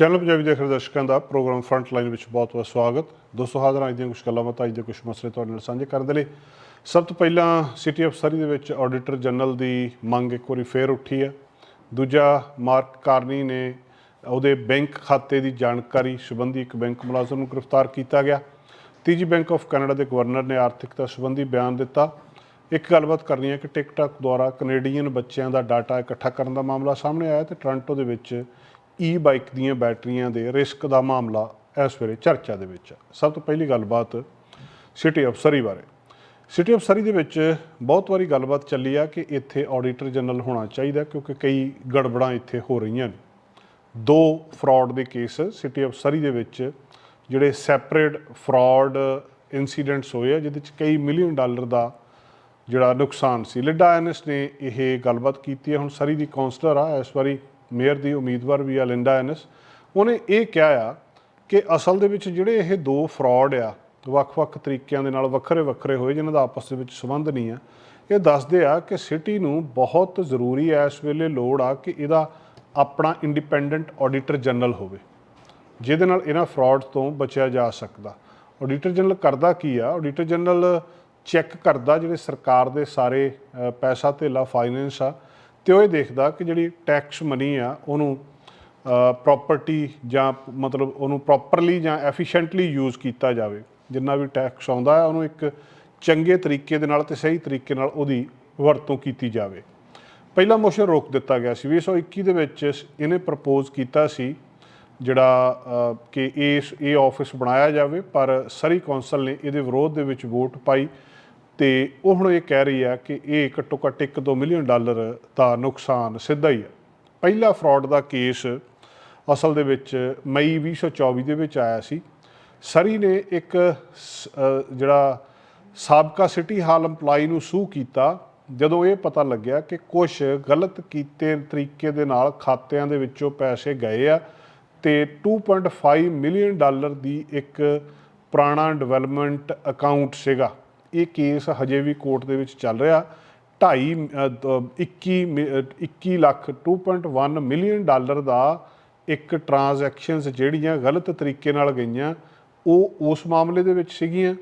Channel Punjabi ਦੇਖ ਰਹੇ ਦਰਸ਼ਕਾਂ ਦਾ ਪ੍ਰੋਗਰਾਮ ਫਰੰਟ ਲਾਈਨ ਵਿੱਚ ਬਹੁਤ-ਬਹੁਤ ਸਵਾਗਤ। ਦੋਸਤੋ, ਹਾਜ਼ਰ ਅੱਜ ਦੀਆਂ ਕੁਝ ਗੱਲਾਂ ਬਾਤਾਂ ਅੱਜ ਦੇ ਕੁਝ ਮਸਲੇ ਤੁਹਾਡੇ ਨਾਲ ਸਾਂਝੇ ਕਰਨ ਦੇ ਲਈ। ਸਭ ਤੋਂ ਪਹਿਲਾਂ ਸਿਟੀ ਅਫਸਰੀ ਦੇ ਵਿੱਚ ਆਡੀਟਰ ਜਨਰਲ ਦੀ ਮੰਗ ਇੱਕ ਵਾਰੀ ਫੇਰ ਉੱਠੀ ਹੈ। ਦੂਜਾ ਮਾਰਕ ਕਾਰਨੀ ਨੇ ਉਹਦੇ ਬੈਂਕ ਖਾਤੇ ਦੀ ਜਾਣਕਾਰੀ ਸੰਬੰਧੀ ਇੱਕ ਬੈਂਕ ਮੁਲਾਜ਼ਮ ਨੂੰ ਗ੍ਰਿਫਤਾਰ ਕੀਤਾ ਗਿਆ। ਤੀਜੀ ਬੈਂਕ ਆਫ ਕੈਨੇਡਾ ਦੇ ਗਵਰਨਰ ਨੇ ਆਰਥਿਕਤਾ ਸੰਬੰਧੀ ਬਿਆਨ ਦਿੱਤਾ। ਇੱਕ ਗੱਲਬਾਤ ਕਰਨੀ ਹੈ ਕਿ ਟਿਕਟਾਕ ਦੁਆਰਾ ਕੈਨੇਡੀਅਨ ਬੱਚਿਆਂ ਦਾ ਡਾਟਾ ਇਕੱਠਾ ਕਰਨ ਦਾ ਮਾਮਲਾ ਸਾਹਮਣੇ ਆਇਆ ਤੇ ਟੋਰਾਂਟੋ ਦੇ ਵਿੱਚ ਈ ਬਾਈਕ ਦੀਆਂ ਬੈਟਰੀਆਂ ਦੇ ਰਿਸਕ ਦਾ ਮਾਮਲਾ ਇਸ ਵੇਲੇ ਚਰਚਾ ਦੇ ਵਿੱਚ ਹੈ। ਸਭ ਤੋਂ ਪਹਿਲੀ ਗੱਲਬਾਤ ਸਿਟੀ ਅਫਸਰੀ ਬਾਰੇ। ਸਿਟੀ ਅਫਸਰੀ ਦੇ ਵਿੱਚ ਬਹੁਤ ਵਾਰੀ ਗੱਲਬਾਤ ਚੱਲੀ ਆ ਕਿ ਇੱਥੇ ਆਡੀਟਰ ਜਨਰਲ ਹੋਣਾ ਚਾਹੀਦਾ ਕਿਉਂਕਿ ਕਈ ਗੜਬੜਾਂ ਇੱਥੇ ਹੋ ਰਹੀਆਂ ਨੇ। ਦੋ ਫਰਾਡ ਦੇ ਕੇਸ ਸਿਟੀ ਅਫਸਰੀ ਦੇ ਵਿੱਚ ਜਿਹੜੇ ਸੈਪਰੇਟ ਫਰਾਡ ਇਨਸੀਡੈਂਟਸ ਹੋਏ ਆ, ਜਿਹਦੇ ਵਿੱਚ ਕਈ ਮਿਲੀਅਨ ਡਾਲਰ ਦਾ ਜਿਹੜਾ ਨੁਕਸਾਨ ਸੀ। ਲਿਡਾ ਐਨਸ ਨੇ ਇਹ ਗੱਲਬਾਤ ਕੀਤੀ ਹੈ ਹੁਣ ਸਰੀ ਦੀ ਕਾਉਂਸਲਰ ਆ, ਇਸ ਵਾਰੀ ਮੇਅਰ ਦੀ ਉਮੀਦਵਾਰ ਵੀ ਆ, ਲਿੰਡਾ ਐਨਸ ਉਹਨੇ ਇਹ ਕਿਹਾ ਆ ਕਿ ਅਸਲ ਦੇ ਵਿੱਚ ਜਿਹੜੇ ਇਹ ਦੋ ਫਰਾਡ ਆ, ਵੱਖ-ਵੱਖ ਤਰੀਕਿਆਂ ਦੇ ਨਾਲ ਵੱਖਰੇ ਵੱਖਰੇ ਹੋਏ, ਜਿਨ੍ਹਾਂ ਦਾ ਆਪਸ ਦੇ ਵਿੱਚ ਸੰਬੰਧ ਨਹੀਂ ਆ, ਇਹ ਦੱਸਦੇ ਆ ਕਿ ਸਿਟੀ ਨੂੰ ਬਹੁਤ ਜ਼ਰੂਰੀ ਹੈ ਇਸ ਵੇਲੇ ਲੋੜ ਆ ਕਿ ਇਹਦਾ ਆਪਣਾ ਇੰਡੀਪੈਂਡੈਂਟ ਆਡੀਟਰ ਜਨਰਲ ਹੋਵੇ, ਜਿਹਦੇ ਨਾਲ ਇਹਨਾਂ ਫਰਾਡ ਤੋਂ ਬਚਿਆ ਜਾ ਸਕਦਾ। ਆਡੀਟਰ ਜਨਰਲ ਕਰਦਾ ਕੀ ਆ? ਆਡੀਟਰ ਜਨਰਲ ਚੈੱਕ ਕਰਦਾ ਜਿਹੜੇ ਸਰਕਾਰ ਦੇ ਸਾਰੇ ਪੈਸਾ ਧੇਲਾ ਫਾਈਨੈਂਸ ਆ ਤੇ ਉਹ ਇਹ ਦੇਖਦਾ ਕਿ ਜਿਹੜੀ ਟੈਕਸ ਮਨੀ ਆ, ਉਹਨੂੰ ਪ੍ਰਾਪਰਟੀ ਜਾਂ ਮਤਲਬ ਉਹਨੂੰ ਪ੍ਰੋਪਰਲੀ ਜਾਂ ਐਫੀਸ਼ੀਐਂਟਲੀ ਯੂਜ਼ ਕੀਤਾ ਜਾਵੇ। ਜਿੰਨਾ ਵੀ ਟੈਕਸ ਆਉਂਦਾ ਹੈ ਉਹਨੂੰ ਇੱਕ ਚੰਗੇ ਤਰੀਕੇ ਦੇ ਨਾਲ ਤੇ ਸਹੀ ਤਰੀਕੇ ਨਾਲ ਉਹਦੀ ਵਰਤੋਂ ਕੀਤੀ ਜਾਵੇ। ਪਹਿਲਾ ਮੋਸ਼ਨ ਰੋਕ ਦਿੱਤਾ ਗਿਆ ਸੀ 2021 ਦੇ ਵਿੱਚ ਇਹਨੇ ਪ੍ਰਪੋਜ਼ ਕੀਤਾ ਸੀ ਜਿਹੜਾ ਕਿ ਇਸ, ਇਹ ਆਫਿਸ ਬਣਾਇਆ ਜਾਵੇ, ਪਰ ਸਰੀ ਕੌਂਸਲ ਨੇ ਇਹਦੇ ਵਿਰੋਧ ਦੇ ਵਿੱਚ ਵੋਟ ਪਾਈ ਤੇ ਉਹ ਹੁਣ ਇਹ ਕਹਿ ਰਹੀ ਆ ਕਿ ਇਹ ਘੱਟੋ ਘੱਟ 1-2 ਮਿਲੀਅਨ ਡਾਲਰ ਦਾ ਨੁਕਸਾਨ ਸਿੱਧਾ ਹੀ ਆ। ਪਹਿਲਾ ਫਰਾਡ ਦਾ ਕੇਸ ਅਸਲ ਦੇ ਵਿੱਚ ਮਈ 2024 ਦੇ ਵਿੱਚ ਆਇਆ ਸੀ। ਸਰੀ ਨੇ ਇੱਕ ਸ- ਜਿਹੜਾ ਸਾਬਕਾ ਸਿਟੀ ਹਾਲ EMPLOYE ਨੂੰ ਸੂ ਕੀਤਾ, ਜਦੋਂ ਇਹ ਪਤਾ ਲੱਗਿਆ ਕਿ ਕੁਝ ਗਲਤ ਕੀਤੇ ਤਰੀਕੇ ਦੇ ਨਾਲ ਖਾਤਿਆਂ ਦੇ ਵਿੱਚੋਂ ਪੈਸੇ ਗਏ ਆ ਤੇ 2.5 ਮਿਲੀਅਨ ਡਾਲਰ ਦੀ ਇੱਕ ਪੁਰਾਣਾ ਡਿਵੈਲਪਮੈਂਟ ਅਕਾਊਂਟ ਸੀਗਾ। ਇਹ ਕੇਸ ਹਜੇ ਵੀ ਕੋਰਟ ਦੇ ਵਿੱਚ ਚੱਲ ਰਿਹਾ। 2.5 21 ਮਿ- ਅ, 21 ਲੱਖ 2.1 ਮਿਲੀਅਨ ਡਾਲਰ ਦਾ ਇੱਕ ਟ੍ਰਾਂਜੈਕਸ਼ਨਸ ਜਿਹੜੀਆਂ ਗਲਤ ਤਰੀਕੇ ਨਾਲ ਗਈਆਂ ਉਹ ਉਸ ਮਾਮਲੇ ਦੇ ਵਿੱਚ ਸੀਗੀਆਂ।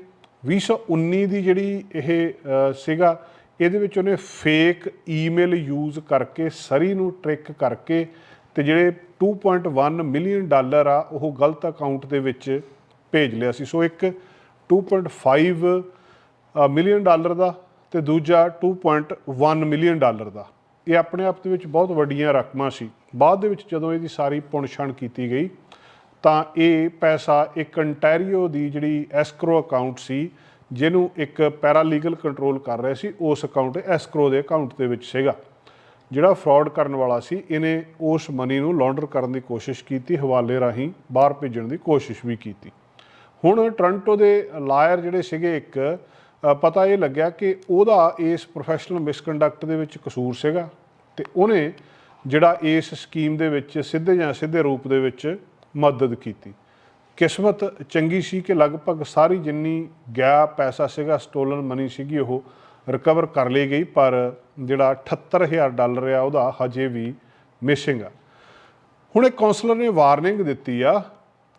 2019 ਦੀ ਜਿਹੜੀ ਇਹ ਸੀਗਾ ਇਹਦੇ ਵਿੱਚ ਉਹਨੇ ਫੇਕ ਈਮੇਲ ਯੂਜ਼ ਕਰਕੇ ਸਰੀ ਨੂੰ ਟ੍ਰਿਕ ਕਰਕੇ ਤੇ ਜਿਹੜੇ 2.1 ਮਿਲੀਅਨ ਡਾਲਰ ਆ ਉਹ ਗਲਤ ਅਕਾਊਂਟ ਦੇ ਵਿੱਚ ਭੇਜ ਲਿਆ ਸੀ। ਸੋ ਇੱਕ 2.5 ਮਿਲੀਅਨ ਡਾਲਰ ਦਾ ਤੇ ਦੂਜਾ 2.1 ਮਿਲੀਅਨ ਡਾਲਰ ਦਾ। ਇਹ ਆਪਣੇ ਆਪ ਦੇ ਵਿੱਚ ਬਹੁਤ ਵੱਡੀਆਂ ਰਕਮਾਂ ਸੀ। ਬਾਅਦ ਦੇ ਵਿੱਚ ਜਦੋਂ ਇਹਦੀ ਸਾਰੀ ਪੁਣਛਣ ਕੀਤੀ ਗਈ, ਤਾਂ ਇਹ ਪੈਸਾ ਇੱਕ ਅੰਟੈਰੀਓ ਦੀ ਜਿਹੜੀ ਐਸਕਰੋ ਅਕਾਊਂਟ ਸੀ, ਜਿਹਨੂੰ ਇੱਕ ਪੈਰਾਲੀਗਲ ਕੰਟਰੋਲ ਕਰ ਰਿਹਾ ਸੀ, ਉਸ ਅਕਾਊਂਟ ਐਸਕਰੋ ਦੇ ਅਕਾਊਂਟ ਦੇ ਵਿੱਚ ਸੀਗਾ। ਜਿਹੜਾ ਫਰਾਡ ਕਰਨ ਵਾਲਾ ਸੀ, ਇਹਨੇ ਉਸ ਮਨੀ ਨੂੰ ਲਾਂਡਰ ਕਰਨ ਦੀ ਕੋਸ਼ਿਸ਼ ਕੀਤੀ, ਹਵਾਲੇ ਰਾਹੀਂ ਬਾਹਰ ਭੇਜਣ ਦੀ ਕੋਸ਼ਿਸ਼ ਵੀ ਕੀਤੀ। ਹੁਣ ਟੋਰਾਂਟੋ ਦੇ ਲਾਇਰ ਜਿਹੜੇ ਸੀਗੇ ਇੱਕ ਪਤਾ ਇਹ ਲੱਗਿਆ ਕਿ ਉਹਦਾ ਇਸ ਪ੍ਰੋਫੈਸ਼ਨਲ ਮਿਸਕੰਡਕਟ ਦੇ ਵਿੱਚ ਕਸੂਰ ਸੀਗਾ ਤੇ ਉਹਨੇ ਜਿਹੜਾ ਇਸ ਸਕੀਮ ਦੇ ਵਿੱਚ ਸਿੱਧੇ ਜਾਂ ਸਿੱਧੇ ਰੂਪ ਦੇ ਵਿੱਚ ਮਦਦ ਕੀਤੀ। ਕਿਸਮਤ ਚੰਗੀ ਸੀ ਕਿ ਲਗਭਗ ਸਾਰੀ ਜਿੰਨੀ ਗਿਆ ਪੈਸਾ ਸੀਗਾ ਸਟੋਲਨ ਮਨੀ ਸੀਗੀ, ਉਹ ਰਿਕਵਰ ਕਰ ਲਈ ਗਈ, ਪਰ ਜਿਹੜਾ 78000 ਡਾਲਰ ਆ, ਉਹਦਾ ਹਜੇ ਵੀ ਮਿਸਿੰਗ ਆ। ਹੁਣ ਇੱਕ ਕਾਉਂਸਲਰ ਨੇ ਵਾਰਨਿੰਗ ਦਿੱਤੀ ਆ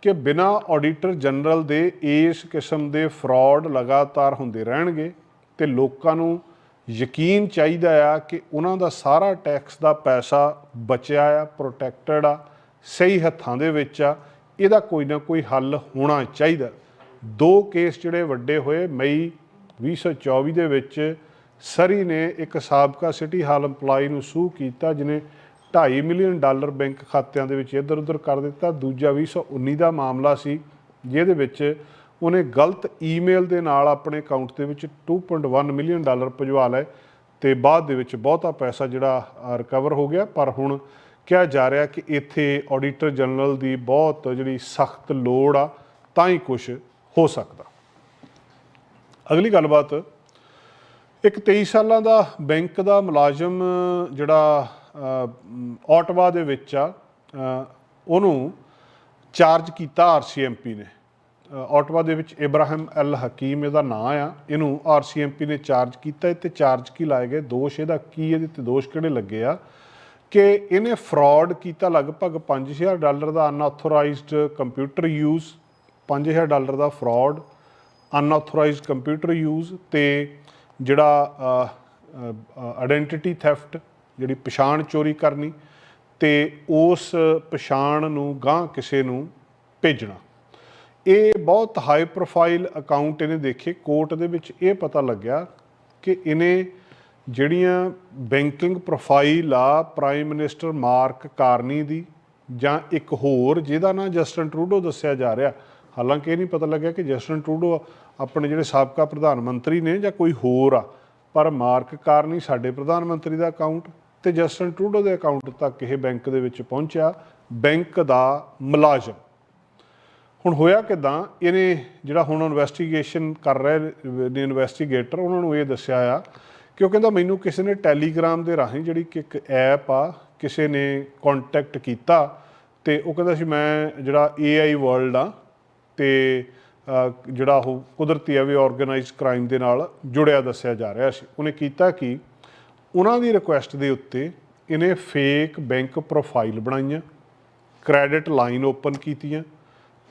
ਕਿ ਬਿਨਾ ਆਡੀਟਰ ਜਨਰਲ ਦੇ ਇਸ ਕਿਸਮ ਦੇ ਫਰਾਡ ਲਗਾਤਾਰ ਹੁੰਦੇ ਰਹਿਣਗੇ ਤੇ ਲੋਕਾਂ ਨੂੰ ਯਕੀਨ ਚਾਹੀਦਾ ਆ ਕਿ ਉਹਨਾਂ ਦਾ ਸਾਰਾ ਟੈਕਸ ਦਾ ਪੈਸਾ ਬਚਿਆ ਆ ਪ੍ਰੋਟੈਕਟਡ ਆ, ਸਹੀ ਹੱਥਾਂ ਦੇ ਵਿੱਚ ਆ, ਇਹਦਾ ਕੋਈ ਨਾ ਕੋਈ ਹੱਲ ਹੋਣਾ ਚਾਹੀਦਾ। ਦੋ ਕੇਸ ਜਿਹੜੇ ਵੱਡੇ ਹੋਏ ਮਈ 2024 ਦੇ ਵਿੱਚ, ਸਰੀ ਨੇ ਇੱਕ ਸਾਬਕਾ ਸਿਟੀ ਹਾਲ EMPLOYE ਨੂੰ ਸੂ ਕੀਤਾ ਜਿਨੇ 2.5 ਮਿਲੀਅਨ ਡਾਲਰ ਬੈਂਕ ਖਾਤਿਆਂ ਦੇ ਵਿੱਚ ਇੱਧਰ ਉੱਧਰ ਕਰ ਦਿੱਤਾ। ਦੂਜਾ 2019 ਦਾ ਮਾਮਲਾ ਸੀ, ਜਿਹਦੇ ਵਿੱਚ ਉਹਨੇ ਗਲਤ ਈਮੇਲ ਦੇ ਨਾਲ ਆਪਣੇ ਅਕਾਊਂਟ ਦੇ ਵਿੱਚ 2.1 ਮਿਲੀਅਨ ਡਾਲਰ ਭਜਵਾ ਲਏ ਤੇ ਬਾਅਦ ਦੇ ਵਿੱਚ ਬਹੁਤਾ ਪੈਸਾ ਜਿਹੜਾ ਰਿਕਵਰ ਹੋ ਗਿਆ। ਪਰ ਹੁਣ ਕਿਹਾ ਜਾ ਰਿਹਾ ਕਿ ਇੱਥੇ ਆਡੀਟਰ ਜਨਰਲ ਦੀ ਬਹੁਤ ਜਿਹੜੀ ਸਖਤ ਲੋੜ ਆ, ਤਾਂ ਹੀ ਕੁਝ ਹੋ ਸਕਦਾ। ਅਗਲੀ ਗੱਲਬਾਤ। ਇੱਕ 23 ਸਾਲਾਂ ਦਾ ਬੈਂਕ ਦਾ ਮੁਲਾਜ਼ਮ ਜਿਹੜਾ ਆਟਵਾ ਦੇ ਵਿੱਚ ਆ ਉਹਨੂੰ ਚਾਰਜ ਕੀਤਾ ਆਰਸੀਐਮਪੀ ਨੇ। ਅ, ਆਟਵਾ ਦੇ ਵਿੱਚ ਇਬਰਾਹਿਮ ਅਲ ਹਕੀਮ ਇਹਦਾ ਨਾਂ ਆ। ਇਹਨੂੰ ਆਰਸੀਐਮਪੀ ਨੇ ਚਾਰਜ ਕੀਤਾ ਤੇ ਚਾਰਜ ਕੀ ਲਾਏ ਗਏ? ਦੋਸ਼ ਇਹਦਾ ਕੀ ਇਹਦੇ ਤੇ ਦੋਸ਼ ਕਿਹੜੇ ਲੱਗੇ ਆ? ਕਿ ਇਹਨੇ ਫਰਾਡ ਕੀਤਾ ਲਗਭਗ 5000 ਡਾਲਰ ਦਾ ਅਨਆਥੋਰਾਈਜ਼ਡ ਕੰਪਿਊਟਰ ਯੂਜ਼ 5000 ਡਾਲਰ ਦਾ ਫਰਾਡ ਅਨਆਥੋਰਾਈਜ਼ਡ ਕੰਪਿਊਟਰ ਯੂਜ਼ ਤੇ ਜਿਹੜਾ ਆਇਡੈਂਟੀਟੀ ਥੈਫਟ ਜਿਹੜੀ ਪਛਾਣ ਚੋਰੀ ਕਰਨੀ ਤੇ ਉਸ ਪਛਾਣ ਨੂੰ ਗਾਂ ਕਿਸੇ ਨੂੰ ਭੇਜਣਾ। ਇਹ ਬਹੁਤ ਹਾਈ ਪ੍ਰੋਫਾਈਲ ਅਕਾਊਂਟ ਇਹਨੇ ਦੇਖੇ। ਕੋਰਟ ਦੇ ਵਿੱਚ ਇਹ ਪਤਾ ਲੱਗਿਆ ਕਿ ਇਹਨੇ ਜਿਹੜੀਆਂ ਬੈਂਕਿੰਗ ਪ੍ਰੋਫਾਈਲ ਆ ਪ੍ਰਾਈਮ ਮਿਨਿਸਟਰ ਮਾਰਕ ਕਾਰਨੀ ਦੀ ਜਾਂ ਇੱਕ ਹੋਰ, ਜਿਹਦਾ ਨਾਂ ਜਸਟਨ ਟਰੂਡੋ ਦੱਸਿਆ ਜਾ ਰਿਹਾ, ਹਾਲਾਂਕਿ ਇਹ ਨਹੀਂ ਪਤਾ ਲੱਗਿਆ ਕਿ ਜਸਟਨ ਟਰੂਡੋ ਆਪਣੇ ਜਿਹੜੇ ਸਾਬਕਾ ਪ੍ਰਧਾਨ ਮੰਤਰੀ ਨੇ ਜਾਂ ਕੋਈ ਹੋਰ ਆ, ਪਰ ਮਾਰਕ ਕਾਰਨੀ ਸਾਡੇ ਪ੍ਰਧਾਨ ਮੰਤਰੀ ਦਾ ਅਕਾਊਂਟ ਤੇ ਜਸਟਨ ਟਰੂਡੋ ਦੇ ਅਕਾਊਂਟ ਤੱਕ ਇਹ ਬੈਂਕ ਦੇ ਵਿੱਚ ਪਹੁੰਚਿਆ। ਬੈਂਕ ਦਾ ਮੁਲਾਜ਼ਮ। ਹੁਣ ਹੋਇਆ ਕਿਦਾਂ? ਇਹਨੇ ਜਿਹੜਾ ਹੁਣ ਇਨਵੈਸਟੀਗੇਸ਼ਨ ਕਰ ਰਹੇ ਨੇ ਇਨਵੈਸਟੀਗੇਟਰ ਉਹਨਾਂ ਨੂੰ ਇਹ ਦੱਸਿਆ ਆ ਕਿ ਉਹ ਕਹਿੰਦਾ ਮੈਨੂੰ ਕਿਸੇ ਨੇ ਟੈਲੀਗ੍ਰਾਮ ਦੇ ਰਾਹੀਂ ਜਿਹੜੀ ਕਿ ਇੱਕ ਐਪ ਆ, ਕਿਸੇ ਨੇ ਕੰਟੈਕਟ ਕੀਤਾ ਤੇ ਉਹ ਕਹਿੰਦਾ ਸੀ ਮੈਂ ਜਿਹੜਾ AI ਵਰਲਡ ਆ ਤੇ ਜਿਹੜਾ ਉਹ ਕੁਦਰਤੀ ਆ, ਵੀ ਆਰਗੇਨਾਈਜ਼ਡ ਕ੍ਰਾਈਮ ਦੇ ਨਾਲ ਜੁੜਿਆ ਦੱਸਿਆ ਜਾ ਰਿਹਾ ਸੀ। ਉਹਨੇ ਕੀਤਾ ਕਿ? ਉਹਨਾਂ ਦੀ ਰਿਕੁਐਸਟ ਦੇ ਉੱਤੇ ਇਹਨੇ ਫੇਕ ਬੈਂਕ ਪ੍ਰੋਫਾਈਲ ਬਣਾਈਆਂ ਕ੍ਰੈਡਿਟ ਲਾਈਨ ਓਪਨ ਕੀਤੀਆਂ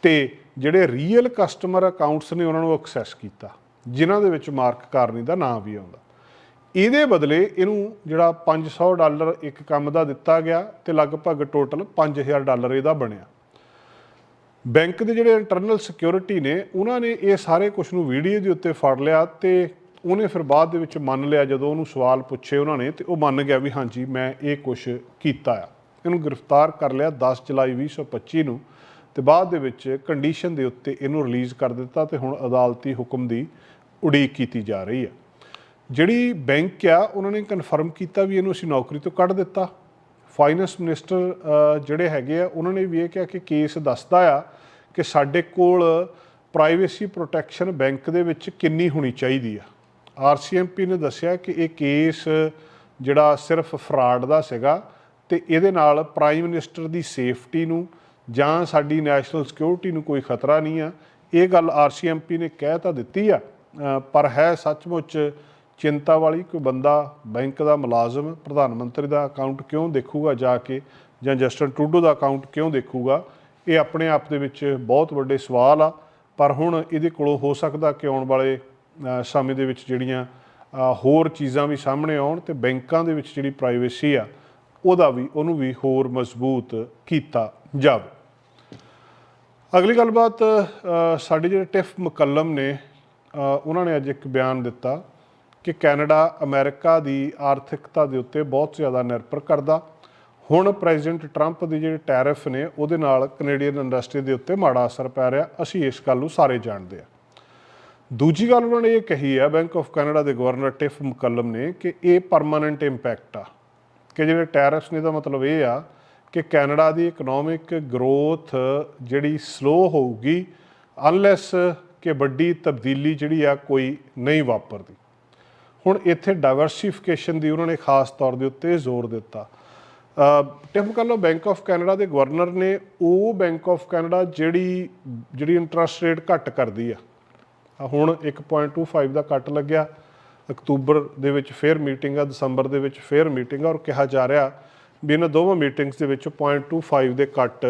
ਤੇ ਜਿਹੜੇ ਰੀਅਲ ਕਸਟਮਰ ਅਕਾਊਂਟਸ ਨੇ ਉਹਨਾਂ ਨੂੰ ਐਕਸੈਸ ਕੀਤਾ, ਜਿਨ੍ਹਾਂ ਦੇ ਵਿੱਚ ਮਾਰਕ ਕਾਰਨੀ ਦਾ ਨਾਮ ਵੀ ਆਉਂਦਾ। ਇਹਦੇ ਬਦਲੇ ਇਹਨੂੰ ਜਿਹੜਾ 500 ਡਾਲਰ ਇੱਕ ਕੰਮ ਦਾ ਦਿੱਤਾ ਗਿਆ ਤੇ ਲਗਭਗ ਟੋਟਲ 5000 ਡਾਲਰ ਇਹਦਾ ਬਣਿਆ। ਬੈਂਕ ਦੇ ਜਿਹੜੇ ਇੰਟਰਨਲ ਸਿਕਿਉਰਿਟੀ ਨੇ, ਉਹਨਾਂ ਨੇ ਇਹ ਸਾਰੇ ਕੁਝ ਨੂੰ ਵੀਡੀਓ ਦੇ ਉੱਤੇ ਫੜ ਲਿਆ ਤੇ ਉਹਨੇ ਫਿਰ ਬਾਅਦ ਦੇ ਵਿੱਚ ਮੰਨ ਲਿਆ, ਜਦੋਂ ਉਹਨੂੰ ਸਵਾਲ ਪੁੱਛੇ ਉਹਨਾਂ ਨੇ, ਤੇ ਉਹ ਮੰਨ ਗਿਆ ਵੀ ਹਾਂਜੀ, ਮੈਂ ਇਹ ਕੁਛ ਕੀਤਾ ਆ। ਇਹਨੂੰ ਗ੍ਰਿਫਤਾਰ ਕਰ ਲਿਆ 10 ਜੁਲਾਈ 2025 ਨੂੰ, ਤੇ ਬਾਅਦ ਦੇ ਵਿੱਚ ਕੰਡੀਸ਼ਨ ਦੇ ਉੱਤੇ ਇਹਨੂੰ ਰਿਲੀਜ਼ ਕਰ ਦਿੱਤਾ ਤੇ ਹੁਣ ਅਦਾਲਤੀ ਹੁਕਮ ਦੀ ਉਡੀਕ ਕੀਤੀ ਜਾ ਰਹੀ ਹੈ ਜਿਹੜੀ ਬੈਂਕ ਆ, ਉਹਨਾਂ ਨੇ ਕਨਫਰਮ ਕੀਤਾ ਵੀ ਇਹਨੂੰ ਅਸੀਂ ਨੌਕਰੀ ਤੋਂ ਕੱਢ ਦਿੱਤਾ। ਫਾਈਨੈਂਸ ਮਿਨਿਸਟਰ ਜਿਹੜੇ ਹੈਗੇ ਆ, ਉਹਨਾਂ ਨੇ ਵੀ ਇਹ ਕਿਹਾ ਕਿ ਕੇਸ ਦੱਸਦਾ ਆ ਕਿ ਸਾਡੇ ਕੋਲ ਪ੍ਰਾਈਵੇਸੀ ਪ੍ਰੋਟੈਕਸ਼ਨ ਬੈਂਕ ਦੇ ਵਿੱਚ ਕਿੰਨੀ ਹੋਣੀ ਚਾਹੀਦੀ ਆ। ਆਰਸੀਐਮਪੀ ਨੇ ਦੱਸਿਆ ਕਿ ਇਹ ਕੇਸ ਜਿਹੜਾ ਸਿਰਫ ਫਰਾਡ ਦਾ ਸੀਗਾ ਤੇ ਇਹਦੇ ਨਾਲ ਪ੍ਰਾਈਮ ਮਿਨਿਸਟਰ ਦੀ ਸੇਫਟੀ ਨੂੰ ਜਾਂ ਸਾਡੀ ਨੈਸ਼ਨਲ ਸਿਕਿਉਰਿਟੀ ਨੂੰ ਕੋਈ ਖਤਰਾ ਨਹੀਂ ਆ। ਇਹ ਗੱਲ ਆਰਸੀਐਮਪੀ ਨੇ ਕਹਿ ਤਾਂ ਦਿੱਤੀ ਆ ਪਰ ਹੈ ਸੱਚਮੁੱਚ ਚਿੰਤਾ ਵਾਲੀ ਕੋਈ ਬੰਦਾ ਬੈਂਕ ਦਾ ਮੁਲਾਜ਼ਮ, ਪ੍ਰਧਾਨ ਮੰਤਰੀ ਦਾ ਅਕਾਊਂਟ ਕਿਉਂ ਦੇਖੂਗਾ ਜਾ ਕੇ ਜਾਂ ਜਸਟਨ ਟਰੂਡੋ ਦਾ ਅਕਾਊਂਟ ਕਿਉਂ ਦੇਖੂਗਾ? ਇਹ ਆਪਣੇ ਆਪ ਦੇ ਵਿੱਚ ਬਹੁਤ ਵੱਡੇ ਸਵਾਲ ਆ, ਪਰ ਹੁਣ ਇਹਦੇ ਕੋਲੋਂ ਹੋ ਸਕਦਾ ਕਿ ਆਉਣ ਵਾਲੇ ਸਮੇਂ ਦੇ ਵਿੱਚ ਜਿਹੜੀਆਂ ਹੋਰ ਚੀਜ਼ਾਂ ਵੀ ਸਾਹਮਣੇ ਆਉਣ ਤੇ ਬੈਂਕਾਂ ਦੇ ਵਿੱਚ ਜਿਹੜੀ ਪ੍ਰਾਈਵੇਸੀ ਆ, ਉਹਦਾ ਵੀ, ਉਹਨੂੰ ਵੀ ਹੋਰ ਮਜ਼ਬੂਤ ਕੀਤਾ ਜਾਵੇ। ਅਗਲੀ ਗੱਲਬਾਤ ਸਾਡੇ ਜਿਹੜੇ ਟਿਫ ਮੁਕੱਲਮ ਨੇ ਉਹਨਾਂ ਨੇ ਅੱਜ ਇੱਕ ਬਿਆਨ ਦਿੱਤਾ ਕਿ ਕੈਨੇਡਾ ਅਮਰੀਕਾ ਦੀ ਆਰਥਿਕਤਾ ਦੇ ਉੱਤੇ ਬਹੁਤ ਜ਼ਿਆਦਾ ਨਿਰਭਰ ਕਰਦਾ। ਹੁਣ ਪ੍ਰੈਜ਼ੀਡੈਂਟ ਟਰੰਪ ਦੇ ਜਿਹੜੇ ਟੈਰਿਫ ਨੇ, ਉਹਦੇ ਨਾਲ ਕੈਨੇਡੀਅਨ ਇੰਡਸਟਰੀ ਦੇ ਉੱਤੇ ਮਾੜਾ ਅਸਰ ਪੈ ਰਿਹਾ। ਅਸੀਂ ਇਸ ਗੱਲ ਨੂੰ ਸਾਰੇ ਜਾਣਦੇ ਆ ਦੂਜੀ ਗੱਲ ਉਹਨਾਂ ਨੇ ਇਹ ਕਹੀ ਆ ਬੈਂਕ ਆਫ ਕੈਨੇਡਾ ਦੇ ਗਵਰਨਰ ਟਿਫ ਮੁਕੱਲਮ ਨੇ ਕਿ ਇਹ ਪਰਮਾਨੈਂਟ ਇੰਪੈਕਟ ਆ। ਕਿ ਜਿਹੜੇ ਟੈਰਿਫਸ ਨੇ ਦਾ ਮਤਲਬ ਇਹ ਆ ਕਿ ਕੈਨੇਡਾ ਦੀ ਇਕਨੋਮਿਕ ਗਰੋਥ ਜਿਹੜੀ ਸਲੋ ਹੋਊਗੀ ਅਨਲੈਸ ਕਿ ਵੱਡੀ ਤਬਦੀਲੀ ਜਿਹੜੀ ਆ ਕੋਈ ਨਹੀਂ ਵਾਪਰਦੀ। ਹੁਣ ਇੱਥੇ ਡਾਈਵਰਸਿਫਿਕੇਸ਼ਨ ਦੀ ਉਹਨਾਂ ਨੇ ਖਾਸ ਤੌਰ ਦੇ ਉੱਤੇ ਜ਼ੋਰ ਦਿੱਤਾ। ਟਿਪ ਕਰ ਲਓ ਬੈਂਕ ਆਫ ਕੈਨੇਡਾ ਦੇ ਗਵਰਨਰ ਨੇ ਉਹ ਬੈਂਕ ਆਫ ਕੈਨੇਡਾ ਜਿਹੜੀ ਜਿਹੜੀ ਇੰਟਰਸਟ ਰੇਟ ਘੱਟ ਕਰਦੀ ਆ। ਹੁਣ 1.25 ਦਾ ਕੱਟ ਲੱਗਿਆ। ਅਕਤੂਬਰ ਦੇ ਵਿੱਚ ਫੇਰ ਮੀਟਿੰਗ ਆ, ਦਸੰਬਰ ਦੇ ਵਿੱਚ ਫੇਰ ਮੀਟਿੰਗ ਆ ਔਰ ਕਿਹਾ ਜਾ ਰਿਹਾ ਵੀ ਇਹਨਾਂ ਦੋਵਾਂ ਮੀਟਿੰਗਸ ਦੇ ਵਿੱਚ 0.25 ਦੇ ਕੱਟ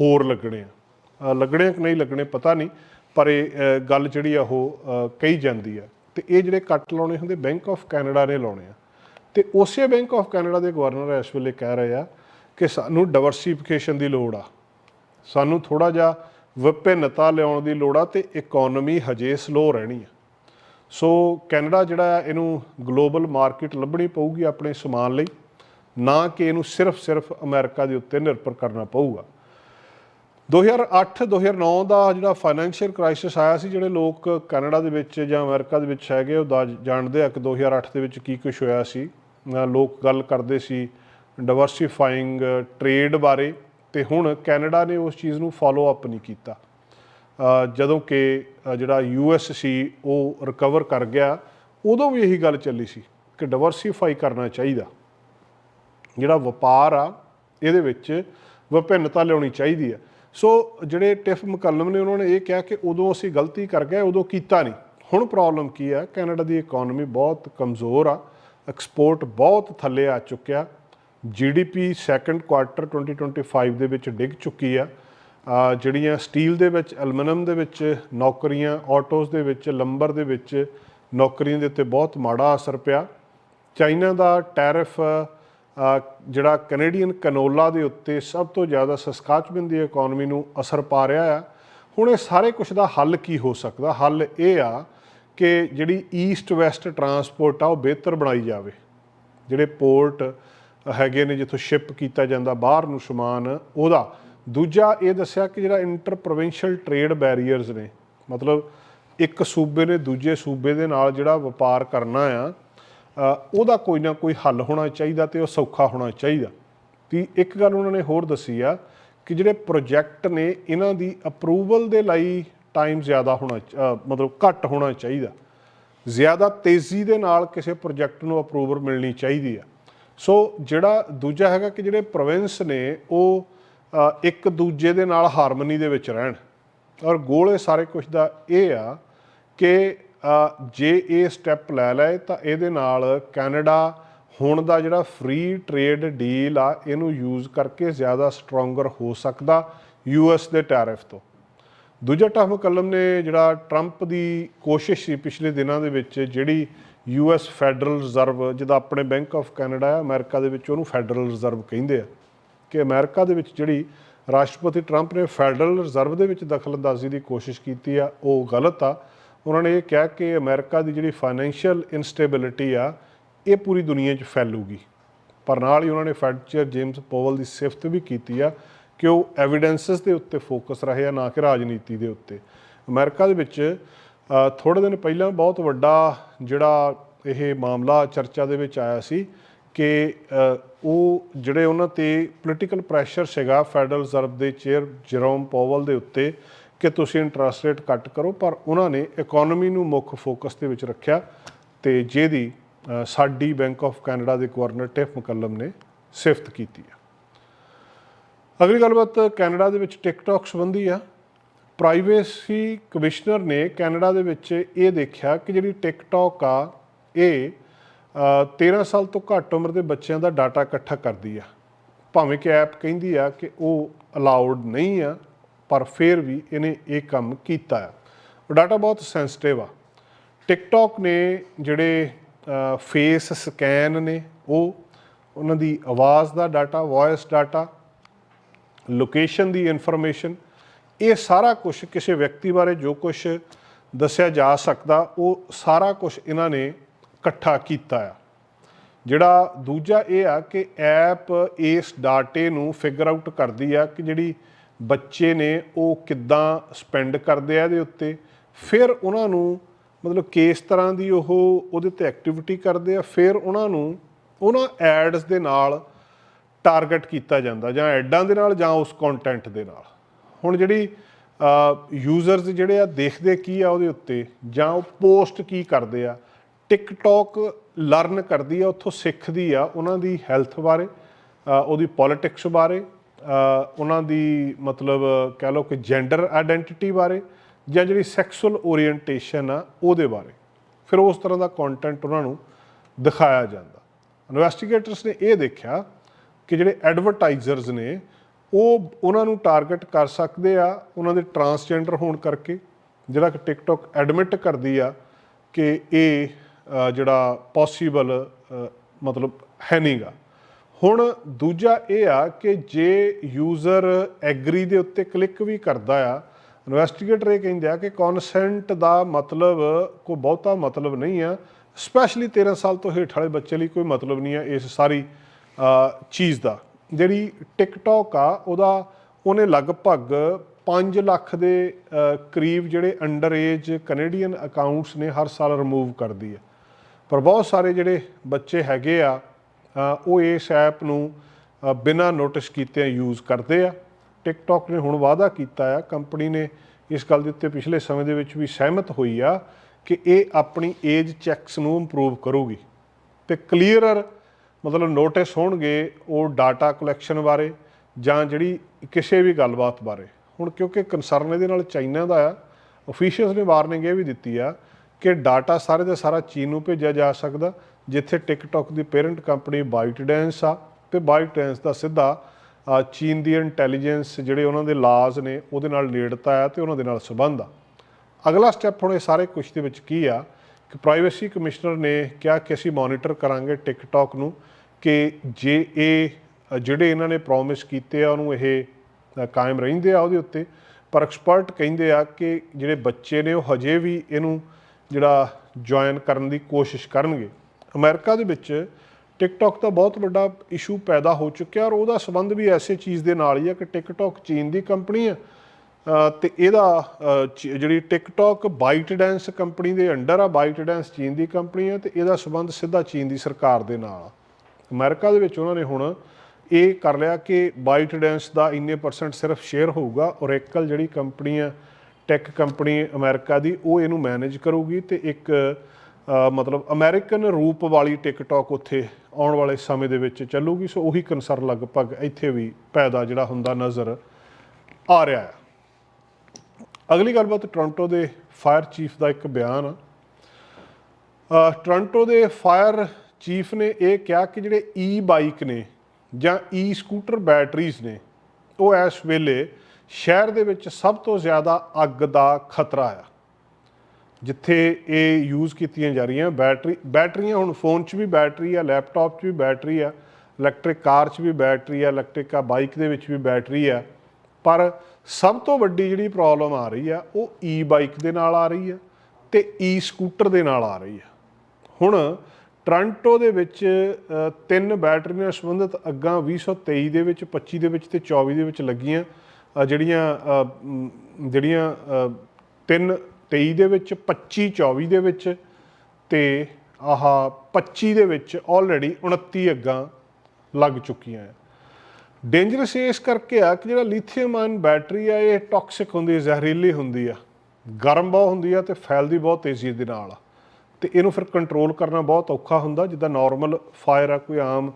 ਹੋਰ ਲੱਗਣੇ ਆ। ਲੱਗਣੇ ਕਿ ਨਹੀਂ ਲੱਗਣੇ ਪਤਾ ਨਹੀਂ, ਪਰ ਇਹ ਗੱਲ ਜਿਹੜੀ ਆ ਉਹ ਕਹੀ ਜਾਂਦੀ ਆ। ਤੇ ਇਹ ਜਿਹੜੇ ਕੱਟ ਲਾਉਣੇ ਹੁੰਦੇ ਬੈਂਕ ਆਫ ਕੈਨੇਡਾ ਨੇ ਲਾਉਣੇ ਆ। ਤੇ ਉਸੇ ਬੈਂਕ ਆਫ ਕੈਨੇਡਾ ਦੇ ਗਵਰਨਰ ਇਸ ਵੇਲੇ ਕਹਿ ਰਹੇ ਆ ਕਿ ਸਾਨੂੰ ਡਾਈਵਰਸਿਫਿਕੇਸ਼ਨ ਦੀ ਲੋੜ ਆ। ਸਾਨੂੰ ਥੋੜਾ ਜਿਹਾ ਵਿਭਿੰਨਤਾ ਲਿਆਉਣ ਦੀ ਲੋੜ ਆ ਤੇ ਇਕਨੋਮੀ ਹਜੇ ਸਲੋ ਰਹਿਣੀ ਆ। ਸੋ ਕੈਨੇਡਾ ਜਿਹੜਾ ਆ, ਇਹਨੂੰ ਗਲੋਬਲ ਮਾਰਕੀਟ ਲੱਭਣੀ ਪਊਗੀ ਆਪਣੇ ਸਮਾਨ ਲਈ। ਨਾ ਕਿ ਇਹਨੂੰ ਸਿਰਫ ਸਿਰਫ ਅਮਰੀਕਾ ਦੇ ਉੱਤੇ ਨਿਰਭਰ ਕਰਨਾ ਪਊਗਾ। 2008-2009 ਦਾ ਜਿਹੜਾ ਫਾਈਨੈਂਸ਼ੀਅਲ ਕ੍ਰਾਈਸਿਸ ਆਇਆ ਸੀ, ਜਿਹੜੇ ਲੋਕ ਕੈਨੇਡਾ ਦੇ ਵਿੱਚ ਜਾਂ ਅਮਰੀਕਾ ਦੇ ਵਿੱਚ ਹੈਗੇ, ਉਹ ਦਾ- ਜਾਣਦੇ ਆ ਕਿ 2008 ਦੇ ਵਿੱਚ ਕੀ ਕੁਝ ਹੋਇਆ ਸੀ। ਅਹ ਲੋਕ ਗੱਲ ਕਰਦੇ ਸੀ ਡਾਈਵਰਸਿਫਾਈਂਗ ਟ੍ਰੇਡ ਬਾਰੇ। ਤੇ ਹੁਣ ਕੈਨੇਡਾ ਨੇ ਉਸ ਚੀਜ਼ ਨੂੰ ਫਾਲੋ ਅਪ ਨਹੀਂ ਕੀਤਾ। ਜਦੋਂ ਕਿ, ਅਹ ਜਿਹੜਾ ਯੂਐਸ ਸੀ ਉਹ ਰਿਕਵਰ ਕਰ ਗਿਆ, ਉਦੋਂ ਵੀ ਇਹੀ ਗੱਲ ਚੱਲੀ ਸੀ ਕਿ ਡਾਈਵਰਸਿਫਾਈ ਕਰਨਾ ਚਾਹੀਦਾ। ਜਿਹੜਾ ਵਪਾਰ ਆ, ਇਹਦੇ ਵਿੱਚ ਵਿਭਿੰਨਤਾ ਲਿਆਉਣੀ ਚਾਹੀਦੀ ਆ। ਸੋ ਜਿਹੜੇ ਟਿਫ ਮੁਕੱਲਮ ਨੇ ਉਹਨਾਂ ਨੇ ਇਹ ਕਿਹਾ ਕਿ ਉਦੋਂ ਅਸੀਂ ਗਲਤੀ ਕਰ ਗਏ, ਉਦੋਂ ਕੀਤਾ ਨਹੀਂ। ਹੁਣ ਪ੍ਰੋਬਲਮ ਕੀ ਆ? ਕੈਨੇਡਾ ਦੀ ਇਕਨੋਮੀ ਬਹੁਤ ਕਮਜ਼ੋਰ ਆ ਐਕਸਪੋਰਟ ਬਹੁਤ ਥੱਲੇ ਆ ਚੁੱਕਿਆ। ਜੀਡੀਪੀ ਸੈਕੰਡ ਕੁਆਰਟਰ 2025 ਦੇ ਵਿੱਚ ਡਿੱਗ ਚੁੱਕੀ ਆ। ਜਿਹੜੀਆਂ ਸਟੀਲ ਦੇ ਵਿੱਚ ਐਲੂਮੀਨੀਅਮ ਦੇ ਵਿੱਚ ਨੌਕਰੀਆਂ ਆਟੋਸ ਦੇ ਵਿੱਚ ਲੰਬਰ ਦੇ ਵਿੱਚ ਨੌਕਰੀਆਂ ਦੇ ਉੱਤੇ ਬਹੁਤ ਮਾੜਾ ਅਸਰ ਪਿਆ। ਚਾਈਨਾ ਦਾ ਟੈਰਿਫ ਜਿਹੜਾ ਕੈਨੇਡੀਅਨ ਕੈਨੋਲਾ ਦੇ ਉੱਤੇ ਸਭ ਤੋਂ ਜ਼ਿਆਦਾ ਸਸਕਾਚਮਨ ਦੀ ਇਕਨੋਮੀ ਨੂੰ ਅਸਰ ਪਾ ਰਿਹਾ ਆ। ਹੁਣ ਇਹ ਸਾਰੇ ਕੁਝ ਦਾ ਹੱਲ ਕੀ ਹੋ ਸਕਦਾ? ਹੱਲ ਇਹ ਆ ਕਿ ਜਿਹੜੀ ਈਸਟ ਵੈਸਟ ਟਰਾਂਸਪੋਰਟ ਆ, ਉਹ ਬਿਹਤਰ ਬਣਾਈ ਜਾਵੇ। ਜਿਹੜੇ ਪੋਰਟ ਹੈਗੇ ਨੇ ਜਿੱਥੋਂ ਸ਼ਿਪ ਕੀਤਾ ਜਾਂਦਾ ਬਾਹਰ ਨੂੰ ਸਮਾਨ, ਉਹਦਾ। ਦੂਜਾ ਇਹ ਦੱਸਿਆ ਕਿ ਜਿਹੜਾ ਇੰਟਰ ਪ੍ਰੋਵਿੰਸ਼ੀਅਲ ਟ੍ਰੇਡ ਬੈਰੀਅਰਸ ਨੇ, ਮਤਲਬ ਇੱਕ ਸੂਬੇ ਨੇ ਦੂਜੇ ਸੂਬੇ ਦੇ ਨਾਲ ਜਿਹੜਾ ਵਪਾਰ ਕਰਨਾ ਆ ਉਹਦਾ ਕੋਈ ਨਾ ਕੋਈ ਹੱਲ ਹੋਣਾ ਚਾਹੀਦਾ ਤੇ ਉਹ ਸੌਖਾ ਹੋਣਾ ਚਾਹੀਦਾ। ਤੇ ਇੱਕ ਗੱਲ ਉਹਨਾਂ ਨੇ ਹੋਰ ਦੱਸੀ ਆ ਕਿ ਜਿਹੜੇ ਪ੍ਰੋਜੈਕਟ ਨੇ, ਇਹਨਾਂ ਦੀ ਅਪਰੂਵਲ ਦੇ ਲਈ ਟਾਈਮ ਜ਼ਿਆਦਾ ਹੋਣਾ ਮਤਲਬ ਘੱਟ ਹੋਣਾ ਚਾਹੀਦਾ। ਜ਼ਿਆਦਾ ਤੇਜ਼ੀ ਦੇ ਨਾਲ ਕਿਸੇ ਪ੍ਰੋਜੈਕਟ ਨੂੰ ਅਪਰੂਵਲ ਮਿਲਣੀ ਚਾਹੀਦੀ ਆ। ਸੋ ਜਿਹੜਾ ਦੂਜਾ ਹੈਗਾ ਕਿ ਜਿਹੜੇ ਪ੍ਰੋਵਿੰਸ ਨੇ, ਉਹ ਇੱਕ ਦੂਜੇ ਦੇ ਨਾਲ ਹਾਰਮਨੀ ਦੇ ਵਿੱਚ ਰਹਿਣ। ਔਰ ਗੋਲ ਇਹ ਸਾਰੇ ਕੁਝ ਦਾ ਇਹ ਆ ਕਿ ਜੇ ਇਹ ਸਟੈਪ ਲੈ ਲਏ ਤਾਂ ਇਹਦੇ ਨਾਲ ਕੈਨੇਡਾ ਹੁਣ ਦਾ ਜਿਹੜਾ ਫ੍ਰੀ ਟ੍ਰੇਡ ਡੀਲ ਆ, ਇਹਨੂੰ ਯੂਜ਼ ਕਰਕੇ ਜ਼ਿਆਦਾ ਸਟਰੋਂਗਰ ਹੋ ਸਕਦਾ ਯੂਐਸ ਦੇ ਟੈਰਿਫ ਤੋਂ। ਦੂਜਾ ਟਾਹ ਕਲਮ ਨੇ ਜਿਹੜਾ ਟਰੰਪ ਦੀ ਕੋਸ਼ਿਸ਼ ਸੀ ਪਿਛਲੇ ਦਿਨਾਂ ਦੇ ਵਿੱਚ, ਜਿਹੜੀ ਯੂ ਯੂਐਸ ਫੈਡਰਲ ਰਿਜ਼ਰਵ, ਜਿਹਦਾ ਆਪਣੇ ਬੈਂਕ ਆਫ ਕੈਨੇਡਾ ਹੈ ਅਮਰੀਕਾ ਦੇ ਵਿੱਚ ਉਹਨੂੰ ਫੈਡਰਲ ਰਿਜ਼ਰਵ ਕਹਿੰਦੇ ਆ। ਕਿ ਅਮਰੀਕਾ ਦੇ ਵਿੱਚ ਜਿਹੜੀ ਰਾਸ਼ਟਰਪਤੀ ਟਰੰਪ ਨੇ ਫੈਡਰਲ ਰਿਜ਼ਰਵ ਦੇ ਵਿੱਚ ਦਖਲਅੰਦਾਜ਼ੀ ਦੀ ਕੋਸ਼ਿਸ਼ ਕੀਤੀ ਆ, ਉਹ ਗਲਤ ਆ। ਉਹਨਾਂ ਨੇ ਇਹ ਕਿਹਾ ਕਿ ਅਮਰੀਕਾ ਦੀ ਜਿਹੜੀ ਫਾਈਨੈਂਸ਼ੀਅਲ ਇਨਸਟੇਬਿਲਿਟੀ ਆ, ਇਹ ਪੂਰੀ ਦੁਨੀਆ 'ਚ ਫੈਲੂਗੀ। ਪਰ ਨਾਲ ਹੀ ਉਹਨਾਂ ਨੇ ਫੈਡ ਚੇਅਰ ਜੇਮਸ ਪੋਵਲ ਦੀ ਸਿਫਤ ਵੀ ਕੀਤੀ ਆ ਕਿ ਉਹ ਐਵੀਡੈਂਸਸ ਦੇ ਉੱਤੇ ਫੋਕਸ ਰਹੇ ਆ, ਨਾ ਕਿ ਰਾਜਨੀਤੀ ਦੇ ਉੱਤੇ। ਅਮਰੀਕਾ ਦੇ ਵਿੱਚ ਥੋੜੇ ਦਿਨ ਪਹਿਲਾਂ ਬਹੁਤ ਵੱਡਾ ਜਿਹੜਾ ਇਹ ਮਾਮਲਾ ਚਰਚਾ ਦੇ ਵਿੱਚ ਆਇਆ ਸੀ ਕਿ ਉਹ ਜਿਹੜੇ ਉਹਨਾਂ ਤੇ ਪੋਲੀਟੀਕਲ ਪ੍ਰੈਸ਼ਰ ਸੀਗਾ ਫੈਡਰਲ ਰਿਜ਼ਰਵ ਦੇ ਚੇਅਰ ਜਰੋਮ ਪੋਵਲ ਦੇ ਉੱਤੇ ਕਿ ਤੁਸੀਂ ਇੰਟਰਸਟ ਰੇਟ ਕੱਟ ਕਰੋ, ਪਰ ਉਹਨਾਂ ਨੇ ਇਕਨੋਮੀ ਨੂੰ ਮੁੱਖ ਫੋਕਸ ਦੇ ਵਿੱਚ ਰੱਖਿਆ ਤੇ ਜਿਹਦੀ ਸਾਡੀ ਬੈਂਕ ਆਫ ਕੈਨੇਡਾ ਦੇ ਗਵਰਨਰ ਟਿਫ ਮਕੱਲਮ ਨੇ ਸਿਫਤ ਕੀਤੀ ਹੈ ਅਗਲੀ ਗੱਲਬਾਤ ਕੈਨੇਡਾ ਦੇ ਵਿੱਚ ਟਿਕਟੌਕ ਸੰਬੰਧੀ ਆ। ਪ੍ਰਾਈਵੇਸੀ ਕਮਿਸ਼ਨਰ ਨੇ ਕੈਨੇਡਾ ਦੇ ਵਿੱਚ ਇਹ ਦੇਖਿਆ ਕਿ ਜਿਹੜੀ ਟਿਕਟੌਕ ਆ ਇਹ ਅ, 13 ਸਾਲ ਤੋਂ ਘੱਟ ਉਮਰ ਦੇ ਬੱਚਿਆਂ ਦਾ ਡਾਟਾ ਇਕੱਠਾ ਕਰਦੀ ਆ। ਭਾਵੇਂ ਕਿ ਐਪ ਕਹਿੰਦੀ ਆ ਕਿ ਉਹ ਅਲਾਉਡ ਨਹੀਂ ਆ ਪਰ ਫਿਰ ਵੀ ਇਹਨੇ ਇਹ ਕੰਮ ਕੀਤਾ ਆ। ਉਹ ਡਾਟਾ ਬਹੁਤ ਸੈਂਸਿਟਿਵ ਆ। ਟਿਕਟੌਕ ਨੇ ਜਿਹੜੇ ਫੇਸ ਸਕੈਨ ਨੇ ਉਹ ਉਹਨਾਂ ਦੀ ਆਵਾਜ਼ ਦਾ ਡਾਟਾ ਵੌਇਸ ਡਾਟਾ ਲੋਕੇਸ਼ਨ ਦੀ ਇਨਫੋਰਮੇਸ਼ਨ ਇਹ ਸਾਰਾ ਕੁਝ ਕਿਸੇ ਵਿਅਕਤੀ ਬਾਰੇ ਜੋ ਕੁਝ ਦੱਸਿਆ ਜਾ ਸਕਦਾ, ਉਹ ਸਾਰਾ ਕੁਝ ਇਹਨਾਂ ਨੇ ਇਕੱਠਾ ਕੀਤਾ ਆ। ਜਿਹੜਾ ਦੂਜਾ ਇਹ ਆ ਕਿ ਐਪ ਇਸ ਡਾਟੇ ਨੂੰ ਫਿਗਰ ਆਊਟ ਕਰਦੀ ਆ ਕਿ ਜਿਹੜੀ ਬੱਚੇ ਨੇ ਉਹ ਕਿੱਦਾਂ ਸਪੈਂਡ ਕਰਦੇ ਆ ਇਹਦੇ ਉੱਤੇ। ਫਿਰ ਉਹਨਾਂ ਨੂੰ ਮਤਲਬ ਕਿਸ ਤਰ੍ਹਾਂ ਦੀ ਉਹ ਉਹਦੇ ਤੇ ਐਕਟੀਵਿਟੀ ਕਰਦੇ ਆ, ਫਿਰ ਉਹਨਾਂ ਨੂੰ ਉਹਨਾਂ ਐਡਸ ਦੇ ਨਾਲ ਟਾਰਗੇਟ ਕੀਤਾ ਜਾਂਦਾ ਜਾਂ ਐਡਾਂ ਦੇ ਨਾਲ ਜਾਂ ਉਸ ਕੰਟੈਂਟ ਦੇ ਨਾਲ। ਹੁਣ ਜਿਹੜੀ ਯੂਜ਼ਰਸ ਜਿਹੜੇ ਆ ਦੇਖਦੇ ਕੀ ਆ ਉਹਦੇ ਉੱਤੇ, ਜਾਂ ਉਹ ਪੋਸਟ ਕੀ ਕਰਦੇ ਆ ਟਿਕਟੌਕ ਲਰਨ ਕਰਦੀ ਆ, ਉੱਥੋਂ ਸਿੱਖਦੀ ਆ ਉਹਨਾਂ ਦੀ ਹੈਲਥ ਬਾਰੇ ਉਹਦੀ ਪੋਲਿਟਿਕਸ ਬਾਰੇ ਉਹਨਾਂ ਦੀ ਮਤਲਬ ਕਹਿ ਲਓ ਕਿ ਜੈਂਡਰ ਆਇਡੈਂਟੀਟੀ ਬਾਰੇ, ਜਾਂ ਜਿਹੜੀ ਸੈਕਸੁਅਲ ਓਰੀਐਂਟੇਸ਼ਨ ਆ ਉਹਦੇ ਬਾਰੇ। ਫਿਰ ਉਸ ਤਰ੍ਹਾਂ ਦਾ ਕੰਟੈਂਟ ਉਹਨਾਂ ਨੂੰ ਦਿਖਾਇਆ ਜਾਂਦਾ। ਇਨਵੈਸਟੀਗੇਟਰਸ ਨੇ ਇਹ ਦੇਖਿਆ ਕਿ ਜਿਹੜੇ ਐਡਵਰਟਾਈਜ਼ਰਸ ਨੇ ਉਹ ਉਹਨਾਂ ਨੂੰ ਟਾਰਗੇਟ ਕਰ ਸਕਦੇ ਆ ਉਹਨਾਂ ਦੇ ਟਰਾਂਸਜੈਂਡਰ ਹੋਣ ਕਰਕੇ, ਜਿਹੜਾ ਕਿ ਟਿਕਟੌਕ ਐਡਮਿਟ ਕਰਦੀ ਆ ਕਿ ਇਹ ਜਿਹੜਾ ਪੋਸੀਬਲ ਮਤਲਬ ਹੈ ਨਹੀਂਗਾ ਹੁਣ ਦੂਜਾ ਇਹ ਆ ਕਿ ਜੇ ਯੂਜ਼ਰ ਐਗਰੀ ਦੇ ਉੱਤੇ ਕਲਿੱਕ ਵੀ ਕਰਦਾ ਆ ਇਨਵੈਸਟੀਗੇਟਰ ਇਹ ਕਹਿੰਦੇ ਆ ਕਿ ਕਨਸੈਂਟ ਦਾ ਮਤਲਬ ਕੋਈ ਬਹੁਤਾ ਮਤਲਬ ਨਹੀਂ ਆ ਸਪੈਸ਼ਲੀ 13 ਸਾਲ ਤੋਂ ਹੇਠ ਵਾਲੇ ਬੱਚੇ ਲਈ ਕੋਈ ਮਤਲਬ ਨਹੀਂ ਆ ਇਸ ਸਾਰੀ ਚੀਜ਼ ਦਾ। ਜਿਹੜੀ ਟਿਕਟੌਕ ਆ ਉਹਦਾ ਉਹਨੇ ਲਗਭਗ 5 ਲੱਖ ਦੇ ਕਰੀਬ ਜਿਹੜੇ ਅੰਡਰ ਏਜ ਕੈਨੇਡੀਅਨ ਅਕਾਊਂਟਸ ਨੇ ਹਰ ਸਾਲ ਰਿਮੂਵ ਕਰਦੀ ਹੈ। ਪਰ ਬਹੁਤ ਸਾਰੇ ਜਿਹੜੇ ਬੱਚੇ ਹੈਗੇ ਆ ਉਹ ਇਸ ਐਪ ਨੂੰ ਅ, ਬਿਨਾਂ ਨੋਟਿਸ ਕੀਤੇ ਯੂਜ਼ ਕਰਦੇ ਆ। ਟਿਕਟੌਕ ਨੇ ਹੁਣ ਵਾਅਦਾ ਕੀਤਾ ਆ ਕੰਪਨੀ ਨੇ ਇਸ ਗੱਲ ਦੇ ਉੱਤੇ ਪਿਛਲੇ ਸਮੇਂ ਦੇ ਵਿੱਚ ਵੀ ਸਹਿਮਤ ਹੋਈ ਆ ਕਿ ਇਹ ਆਪਣੀ ਏਜ ਚੈੱਕਸ ਨੂੰ ਇੰਪਰੂਵ ਕਰੂਗੀ। ਤੇ ਕਲੀਅਰਰ ਮਤਲਬ ਨੋਟਿਸ ਹੋਣਗੇ ਉਹ ਡਾਟਾ ਕਲੈਕਸ਼ਨ ਬਾਰੇ ਜਾਂ ਜਿਹੜੀ ਕਿਸੇ ਵੀ ਗੱਲਬਾਤ ਬਾਰੇ। ਹੁਣ ਕਿਉਂਕਿ ਕੰਸਰਨ ਇਹਦੇ ਨਾਲ ਚਾਈਨਾ ਦਾ ਆ ਅਫੀਸ਼ੀਅਲਸ ਨੇ ਵਾਰਨਿੰਗ ਇਹ ਵੀ ਦਿੱਤੀ ਆ ਕਿ ਡਾਟਾ ਸਾਰੇ ਦਾ ਸਾਰਾ ਚੀਨ ਨੂੰ ਭੇਜਿਆ ਜਾ ਸਕਦਾ, ਜਿੱਥੇ ਟਿਕਟੌਕ ਦੀ ਪੇਰੈਂਟ ਕੰਪਨੀ ਬਾਈਟਡੈਂਸ ਆ ਤੇ ਬਾਈਟੈਂਸ ਦਾ ਸਿੱਧਾ ਚੀਨ ਦੀ ਇੰਟੈਲੀਜੈਂਸ ਜਿਹੜੇ ਉਹਨਾਂ ਦੇ ਲਾਜ਼ ਨੇ ਉਹਦੇ ਨਾਲ ਨੇੜਤਾ ਆ ਤੇ ਉਹਨਾਂ ਦੇ ਨਾਲ ਸੰਬੰਧ ਆ। ਅਗਲਾ ਸਟੈਪ ਹੁਣ ਇਹ ਸਾਰੇ ਕੁਝ ਦੇ ਵਿੱਚ ਕੀ ਆ ਕਿ ਪ੍ਰਾਈਵੇਸੀ ਕਮਿਸ਼ਨਰ ਨੇ ਕਿਹਾ ਕਿ ਅਸੀਂ ਮੋਨੀਟਰ ਕਰਾਂਗੇ ਟਿਕਟੌਕ ਨੂੰ ਕਿ ਜੇ ਇਹ ਜਿਹੜੇ ਇਹਨਾਂ ਨੇ ਪ੍ਰੋਮਿਸ ਕੀਤੇ ਆ ਉਹਨੂੰ ਇਹ ਕਾਇਮ ਰਹਿੰਦੇ ਆ ਉਹਦੇ ਉੱਤੇ ਪਰ ਐਕਸਪਰਟ ਕਹਿੰਦੇ ਆ ਕਿ ਜਿਹੜੇ ਬੱਚੇ ਨੇ ਉਹ ਹਜੇ ਵੀ ਇਹਨੂੰ ਜਿਹੜਾ ਜੁਆਇਨ ਕਰਨ ਦੀ ਕੋਸ਼ਿਸ਼ ਕਰਨਗੇ। ਅਮਰੀਕਾ ਦੇ ਵਿੱਚ ਟਿਕਟੌਕ ਦਾ ਬਹੁਤ ਵੱਡਾ ਇਸ਼ੂ ਪੈਦਾ ਹੋ ਚੁੱਕਿਆ ਔਰ ਉਹਦਾ ਸੰਬੰਧ ਵੀ ਐਸੇ ਚੀਜ਼ ਦੇ ਨਾਲ ਹੀ ਆ ਕਿ ਟਿਕਟੌਕ ਚੀਨ ਦੀ ਕੰਪਨੀ ਹੈ ਅ, ਤੇ ਇਹਦਾ ਜਿਹੜੀ ਟਿਕਟੌਕ ਬਾਈਟ ਡੈਂਸ ਕੰਪਨੀ ਦੇ ਅੰਡਰ ਆ ਬਾਈਟ ਡੈਂਸ ਚੀਨ ਦੀ ਕੰਪਨੀ ਆ ਤੇ ਇਹਦਾ ਸੰਬੰਧ ਸਿੱਧਾ ਚੀਨ ਦੀ ਸਰਕਾਰ ਦੇ ਨਾਲ ਆ। ਅਮਰੀਕਾ ਦੇ ਵਿੱਚ ਉਹਨਾਂ ਨੇ ਹੁਣ ਇਹ ਕਰ ਲਿਆ ਕਿ ਬਾਈਟ ਡੈਂਸ ਦਾ ਇੰਨੇ ਪਰਸੈਂਟ ਸਿਰਫ ਸ਼ੇਅਰ ਹੋਊਗਾ ਔਰੇਕਲ ਜਿਹੜੀ ਕੰਪਨੀ ਹੈ ਟੈਕ ਕੰਪਨੀ ਅਮਰੀਕਾ ਦੀ, ਉਹ ਇਹਨੂੰ ਮੈਨੇਜ ਕਰੂਗੀ ਤੇ ਇੱਕ ਮਤਲਬ ਅਮਰੀਕਨ ਰੂਪ ਵਾਲੀ ਟਿਕਟੌਕ ਉੱਥੇ ਆਉਣ ਵਾਲੇ ਸਮੇਂ ਦੇ ਵਿੱਚ ਚੱਲੂਗੀ, ਸੋ ਉਹੀ ਕਨਸਰਨ ਲਗਭਗ ਇੱਥੇ ਵੀ ਪੈਦਾ ਜਿਹੜਾ ਹੁੰਦਾ ਨਜ਼ਰ ਆ ਰਿਹਾ ਹੈ। ਅਗਲੀ ਗੱਲਬਾਤ ਟੋਰਾਂਟੋ ਦੇ ਫਾਇਰ ਚੀਫ ਦਾ ਇੱਕ ਬਿਆਨ ਆ। ਟੋਰਾਂਟੋ ਦੇ ਫਾਇਰ ਚੀਫ ਨੇ ਇਹ ਕਿਹਾ ਕਿ ਜਿਹੜੇ ਈ ਬਾਈਕ ਨੇ ਜਾਂ ਈ ਸਕੂਟਰ ਬੈਟਰੀਜ਼ ਨੇ, ਉਹ ਇਸ ਵੇਲੇ ਸ਼ਹਿਰ ਦੇ ਵਿੱਚ ਸਭ ਤੋਂ ਜ਼ਿਆਦਾ ਅੱਗ ਦਾ ਖਤਰਾ ਆ, ਜਿੱਥੇ ਇਹ ਯੂਜ਼ ਕੀਤੀਆਂ ਜਾ ਰਹੀਆਂ। ਬੈਟਰੀ ਬੈਟਰੀਆਂ ਹੁਣ ਫੋਨ 'ਚ ਵੀ ਬੈਟਰੀ ਆ ਲੈਪਟਾਪ 'ਚ ਵੀ ਬੈਟਰੀ ਆ ਇਲੈਕਟ੍ਰਿਕ ਕਾਰ 'ਚ ਵੀ ਬੈਟਰੀ ਆ ਇਲੈਕਟ੍ਰਿਕ ਆ ਬਾਈਕ ਦੇ ਵਿੱਚ ਵੀ ਬੈਟਰੀ ਆ। ਪਰ ਸਭ ਤੋਂ ਵੱਡੀ ਜਿਹੜੀ ਪ੍ਰੋਬਲਮ ਆ ਰਹੀ ਆ, ਉਹ ਈ ਬਾਈਕ ਦੇ ਨਾਲ ਆ ਰਹੀ ਆ ਤੇ ਈ ਸਕੂਟਰ ਦੇ ਨਾਲ ਆ ਰਹੀ ਆ। ਹੁਣ ਟ੍ਰਾਂਟੋ ਦੇ ਵਿੱਚ ਤਿੰਨ ਬੈਟਰੀ ਨਾਲ ਸੰਬੰਧਿਤ ਅੱਗਾਂ 2023 ਦੇ ਵਿੱਚ 25 ਦੇ ਵਿੱਚ ਤੇ 24 ਦੇ ਵਿੱਚ ਲੱਗੀਆਂ। ਜਿਹੜੀਆਂ ਜਿਹੜੀਆਂ ਤਿੰਨ 23 ਦੇ ਵਿੱਚ 25 24 ਦੇ ਵਿੱਚ ਤੇ ਆਹ 25 ਦੇ ਵਿੱਚ ਆਲਰੇਡੀ 29 ਅੱਗਾਂ ਲੱਗ ਚੁੱਕੀਆਂ ਆ। ਡੇਂਜਰਸ ਇਸ ਕਰਕੇ ਆ ਕਿ ਜਿਹੜਾ ਲਿਥੀਅਮ ਆਇਨ ਬੈਟਰੀ ਆ, ਇਹ ਟਾਕਸਿਕ ਹੁੰਦੀ ਹੈ ਜ਼ਹਿਰੀਲੀ ਹੁੰਦੀ ਆ, ਗਰਮ ਬਹੁਤ ਹੁੰਦੀ ਆ ਤੇ ਫੈਲਦੀ ਬਹੁਤ ਤੇਜ਼ੀ ਦੇ ਨਾਲ ਆ। ਤੇ ਇਹਨੂੰ ਫਿਰ ਕੰਟਰੋਲ ਕਰਨਾ ਬਹੁਤ ਔਖਾ ਹੁੰਦਾ, ਜਿੱਦਾਂ ਨਾਰਮਲ ਫਾਇਰ ਆ, ਕੋਈ ਆਮ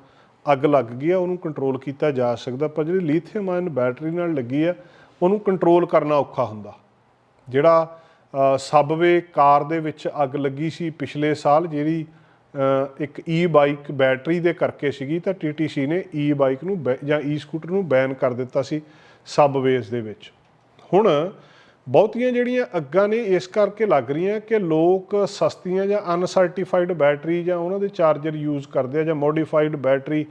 ਅੱਗ ਲੱਗ ਗਈ ਆ, ਉਹਨੂੰ ਕੰਟਰੋਲ ਕੀਤਾ ਜਾ ਸਕਦਾ, ਪਰ ਜਿਹੜੀ ਲਿਥੀਅਮ ਆਇਨ ਬੈਟਰੀ ਨਾਲ ਲੱਗੀ ਆ, ਉਹਨੂੰ ਕੰਟਰੋਲ ਕਰਨਾ ਔਖਾ ਹੁੰਦਾ। ਜਿਹੜਾ ਸਬਵੇ ਕਾਰ ਦੇ ਵਿੱਚ ਅੱਗ ਲੱਗੀ ਸੀ ਪਿਛਲੇ ਸਾਲ, ਜਿਹੜੀ ਇੱਕ ਈ ਬਾਈਕ ਬੈਟਰੀ ਦੇ ਕਰਕੇ ਸੀਗੀ, ਤਾਂ TTC ਨੇ ਈ ਬਾਈਕ ਨੂੰ ਬੈ- ਜਾਂ ਈ ਸਕੂਟਰ ਨੂੰ ਬੈਨ ਕਰ ਦਿੱਤਾ ਸੀ ਸਬਵੇਜ਼ ਦੇ ਵਿੱਚ। ਹੁਣ ਬਹੁਤੀਆਂ ਜਿਹੜੀਆਂ ਅੱਗਾਂ ਨੇ ਇਸ ਕਰਕੇ ਲੱਗ ਰਹੀਆਂ ਕਿ ਲੋਕ ਸਸਤੀਆਂ ਜਾਂ ਅਨਸਰਟੀਫਾਈਡ ਬੈਟਰੀ ਜਾਂ ਉਹਨਾਂ ਦੇ ਚਾਰਜਰ ਯੂਜ਼ ਕਰਦੇ ਆ ਜਾਂ ਮੋਡੀਫਾਈਡ ਬੈਟਰੀ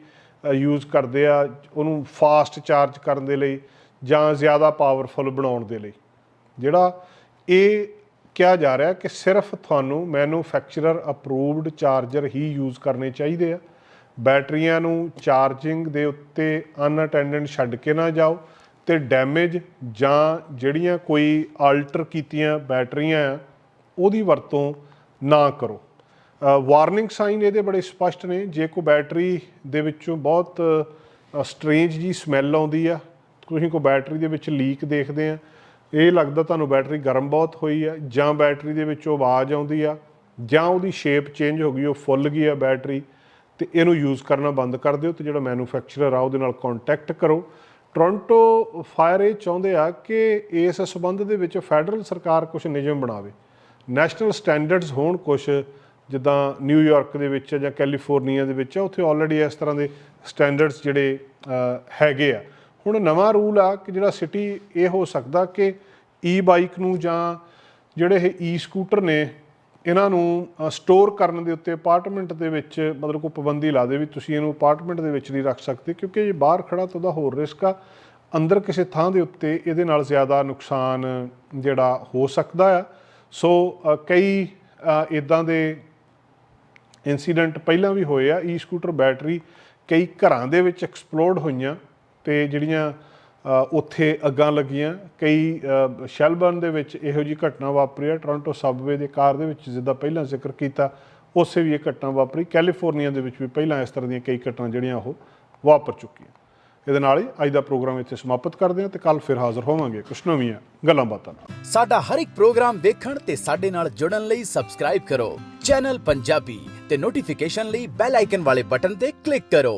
ਯੂਜ਼ ਕਰਦੇ ਆ ਉਹਨੂੰ ਫਾਸਟ ਚਾਰਜ ਕਰਨ ਦੇ ਲਈ ਜਾਂ ਜ਼ਿਆਦਾ ਪਾਵਰਫੁਲ ਬਣਾਉਣ ਦੇ ਲਈ। ਜਿਹੜਾ ਇਹ ਕਿਹਾ ਜਾ ਰਿਹਾ ਕਿ ਸਿਰਫ ਤੁਹਾਨੂੰ ਮੈਨੂਫੈਕਚਰਰ ਅਪਰੂਵਡ ਚਾਰਜਰ ਹੀ ਯੂਜ਼ ਕਰਨੇ ਚਾਹੀਦੇ ਆ। ਬੈਟਰੀਆਂ ਨੂੰ ਚਾਰਜਿੰਗ ਦੇ ਉੱਤੇ ਅਨਅਟੈਂਡੈਂਟ ਛੱਡ ਕੇ ਨਾ ਜਾਓ। ਤੇ ਡੈਮੇਜ ਜਾਂ ਜਿਹੜੀਆਂ ਕੋਈ ਆਲਟਰ ਕੀਤੀਆਂ ਬੈਟਰੀਆਂ ਆ, ਉਹਦੀ ਵਰਤੋਂ ਨਾ ਕਰੋ। ਵਾਰਨਿੰਗ ਸਾਈਨ ਇਹਦੇ ਬੜੇ ਸਪਸ਼ਟ ਨੇ। ਜੇ ਕੋਈ ਬੈਟਰੀ ਦੇ ਵਿੱਚੋਂ ਬਹੁਤ ਸਟ੍ਰੇਂਜ ਜੀ ਸਮੈਲ ਆਉਂਦੀ ਆ, ਤੁਸੀਂ ਕੋਈ ਬੈਟਰੀ ਦੇ ਵਿੱਚ ਲੀਕ ਦੇਖਦੇ ਆ, ਇਹ ਲੱਗਦਾ ਤੁਹਾਨੂੰ ਬੈਟਰੀ ਗਰਮ ਬਹੁਤ ਹੋਈ ਆ ਜਾਂ ਬੈਟਰੀ ਦੇ ਵਿੱਚੋਂ ਆਵਾਜ਼ ਆਉਂਦੀ ਆ ਜਾਂ ਉਹਦੀ ਸ਼ੇਪ ਚੇਂਜ ਹੋ ਗਈ, ਉਹ ਫੁੱਲ ਗਈ ਆ ਬੈਟਰੀ, ਤੇ ਇਹਨੂੰ ਯੂਜ਼ ਕਰਨਾ ਬੰਦ ਕਰ ਦਿਓ ਤੇ ਜਿਹੜਾ ਮੈਨੂਫੈਕਚਰਰ ਆ ਉਹਦੇ ਨਾਲ ਕੰਟੈਕਟ ਕਰੋ। ਟੋਰਾਂਟੋ ਫਾਇਰ ਇਹ ਚਾਹੁੰਦੇ ਆ ਕਿ ਇਸ ਸਬੰਧ ਦੇ ਵਿੱਚ ਫੈਡਰਲ ਸਰਕਾਰ ਕੁਝ ਨਿਯਮ ਬਣਾਵੇ। ਨੈਸ਼ਨਲ ਸਟੈਂਡਰਡਸ ਹੋਣ ਕੁਝ ਜਿੱਦਾਂ ਨਿਊਯਾਰਕ ਦੇ ਵਿੱਚ ਜਾਂ ਕੈਲੀਫੋਰਨੀਆ ਦੇ ਵਿੱਚ ਆ, ਉੱਥੇ ਆਲਰੇਡੀ ਇਸ ਤਰ੍ਹਾਂ ਦੇ ਸਟੈਂਡਰਡਸ ਜਿਹੜੇ ਹੈਗੇ ਆ। ਹੁਣ ਨਵਾਂ ਰੂਲ ਆ ਕਿ ਜਿਹੜਾ ਸਿਟੀ ਇਹ ਹੋ ਸਕਦਾ ਕਿ ਈ ਬਾਈਕ ਨੂੰ ਜਾਂ ਜਿਹੜੇ ਇਹ ਈ ਸਕੂਟਰ ਨੇ ਇਹਨਾਂ ਨੂੰ ਸਟੋਰ ਕਰਨ ਦੇ ਉੱਤੇ ਅਪਾਰਟਮੈਂਟ ਦੇ ਵਿੱਚ ਮਤਲਬ ਕੋਈ ਪਾਬੰਦੀ ਲਾ ਦੇ ਵੀ ਤੁਸੀਂ ਇਹਨੂੰ ਅਪਾਰਟਮੈਂਟ ਦੇ ਵਿੱਚ ਨਹੀਂ ਰੱਖ ਸਕਦੇ ਕਿਉਂਕਿ ਜੇ ਬਾਹਰ ਖੜਾ ਤਾਂ ਉਹਦਾ ਹੋਰ ਰਿਸਕ ਆ। ਅੰਦਰ ਕਿਸੇ ਥਾਂ ਦੇ ਉੱਤੇ ਇਹਦੇ ਨਾਲ ਜ਼ਿਆਦਾ ਨੁਕਸਾਨ ਜਿਹੜਾ ਹੋ ਸਕਦਾ ਆ। ਸੋ ਕਈ ਇਦਾਂ ਦੇ ਇਨਸੀਡੈਂਟ ਪਹਿਲਾਂ ਵੀ ਹੋਏ ਆ। ਈ ਸਕੂਟਰ ਬੈਟਰੀ ਕਈ ਘਰਾਂ ਦੇ ਵਿੱਚ ਐਕਸਪਲੋਡ ਹੋਈਆਂ ਤੇ ਜਿਹੜੀਆਂ ਉੱਥੇ ਅੱਗਾਂ ਲੱਗੀਆਂ। ਕਈ ਸ਼ੈਲਬਰਨ ਦੇ ਵਿੱਚ ਇਹੋ ਜੀ ਘਟਨਾ ਵਾਪਰੀ ਹੈ ਟੋਰਾਂਟੋ ਸਬਵੇ ਦੇ ਕਾਰ ਦੇ ਵਿੱਚ ਜਿੱਦਾਂ ਪਹਿਲਾਂ ਜ਼ਿਕਰ ਕੀਤਾ, ਉਸੇ ਵੀ ਇਹ ਘਟਨਾ ਵਾਪਰੀ। ਕੈਲੀਫੋਰਨੀਆ ਦੇ ਵਿੱਚ ਵੀ ਪਹਿਲਾਂ ਇਸ ਤਰ੍ਹਾਂ ਦੀਆਂ ਕਈ ਘਟਨਾ ਜਿਹੜੀਆਂ ਉਹ ਵਾਪਰ ਚੁੱਕੀਆਂ। ਇਹਦੇ ਨਾਲ ਹੀ ਅੱਜ ਦਾ ਪ੍ਰੋਗਰਾਮ ਇੱਥੇ ਸਮਾਪਤ ਕਰਦੇ ਹਾਂ ਤੇ ਕੱਲ ਫਿਰ ਹਾਜ਼ਰ ਹੋਵਾਂਗੇ। ਕੁਝ ਨਵੀਆਂ ਗੱਲਾਂ ਬਾਤਾਂ ਨਾਲ। ਸਾਡਾ ਹਰ ਇੱਕ ਪ੍ਰੋਗਰਾਮ ਦੇਖਣ ਤੇ ਸਾਡੇ ਨਾਲ ਜੁੜਨ ਲਈ ਸਬਸਕ੍ਰਾਈਬ ਕਰੋ। ਚੈਨਲ ਪੰਜਾਬੀ ਤੇ ਨੋਟੀਫਿਕੇਸ਼ਨ ਲਈ ਬੈਲ ਆਈਕਨ ਵਾਲੇ ਬਟਨ ਤੇ ਕਲਿੱਕ ਕਰੋ।